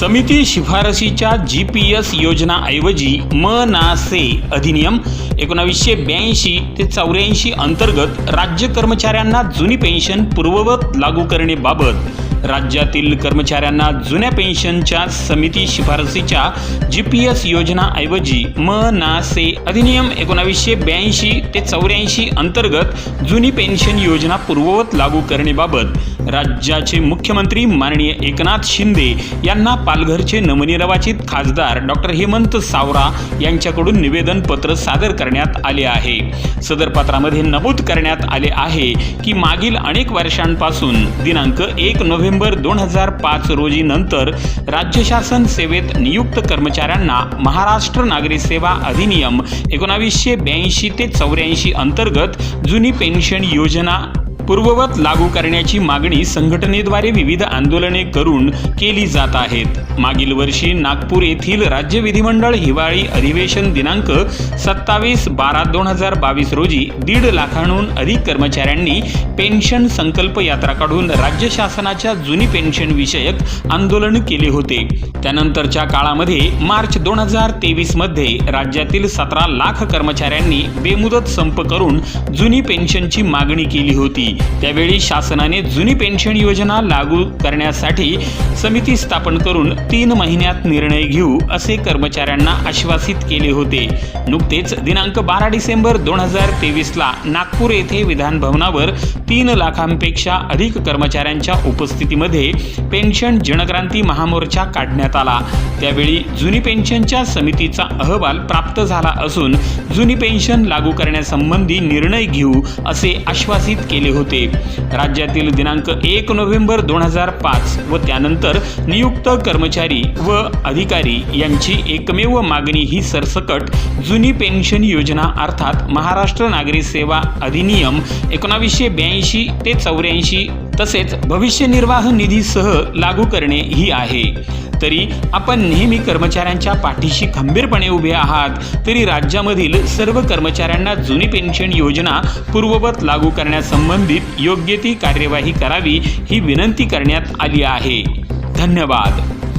समिती शिफारसीच्या G P S योजनाऐवजी म ना से अधिनियम एकोणावीसशे ब्याऐंशी ते चौऱ्याऐंशी अंतर्गत राज्य कर्मचाऱ्यांना जुनी पेन्शन पूर्ववत लागू करणेबाबत राज्यातील कर्मचाऱ्यांना जुन्या पेन्शनच्या समिती शिफारसीच्या जी पी एस योजनाऐवजी म ना से अधिनियम एकोणावीसशे ब्याऐंशी ते चौऱ्याऐंशी अंतर्गत जुनी पेन्शन योजना पूर्ववत लागू करणेबाबत राज्याचे मुख्यमंत्री माननीय एकनाथ शिंदे यांना पालघरचे नवनिर्वाचित खासदार डॉक्टर हेमंत सावरा यांच्याकडून निवेदन पत्र सादर करण्यात आले आहे. सदर पत्रामध्ये नमूद करण्यात आले आहे की मागील अनेक वर्षांपासून दिनांक एक नोव्हेंबर दोन हजार पाच रोजी नंतर राज्य शासन सेवेत नियुक्त कर्मचाऱ्यांना महाराष्ट्र नागरी सेवा अधिनियम एकोणावीसशे ब्याऐंशी ते चौऱ्याऐंशी अंतर्गत जुनी पेन्शन योजना पूर्ववत लागू करण्याची मागणी संघटनेद्वारे विविध आंदोलने करून केली जात आहेत. मागील वर्षी नागपूर येथील राज्य विधिमंडळ हिवाळी अधिवेशन दिनांक सत्तावीस बारा दोन हजार बावीस रोजी दीड लाखांहून अधिक कर्मचाऱ्यांनी पेन्शन संकल्प यात्रा काढून राज्य शासनाच्या जुनी पेन्शन विषयक आंदोलन केले होते. त्यानंतरच्या काळामध्ये मार्च दोन हजार तेवीसमध्ये राज्यातील सतरा लाख कर्मचाऱ्यांनी बेमुदत संप करून जुनी पेन्शनची मागणी केली होती. त्यावेळी शासनाने जुनी पेन्शन योजना लागू करण्यासाठी समिती स्थापन करून तीन महिन्यात निर्णय घेऊ असे कर्मचाऱ्यांना आश्वासित केले होते. नुकतेच दिनांक बारा डिसेंबर दोन हजार तेवीसला नागपूर येथे विधानभवनावर तीन लाखांपेक्षा अधिक कर्मचाऱ्यांच्या उपस्थितीमध्ये पेन्शन जनक्रांती महामोर्चा काढण्यात आला. त्यावेळी जुनी पेन्शनच्या समितीचा अहवाल प्राप्त झाला असून जुनी पेन्शन लागू करण्यासंबंधी निर्णय घेऊ असे आश्वासित केले होते. होते. राज्यातील दिनांक एक नोव्हेंबर दोन हजार पाच व त्यानंतर नियुक्त कर्मचारी व अधिकारी यांची एकमेव मागणी ही सरसकट जुनी पेन्शन योजना अर्थात महाराष्ट्र नागरी सेवा अधिनियम एकोणावीसशे ब्याऐंशी ते चौऱ्याऐंशी तसेच भविष्य निर्वाह निधीसह लागू करणे ही आहे. तरी आपण नेहमी कर्मचाऱ्यांच्या पाठीशी खंबीरपणे उभे आहात तरी राज्यामधील सर्व कर्मचाऱ्यांना जुनी पेन्शन योजना पूर्ववत लागू करण्यासंबंधित योग्य ती कार्यवाही करावी ही विनंती करण्यात आली आहे. धन्यवाद.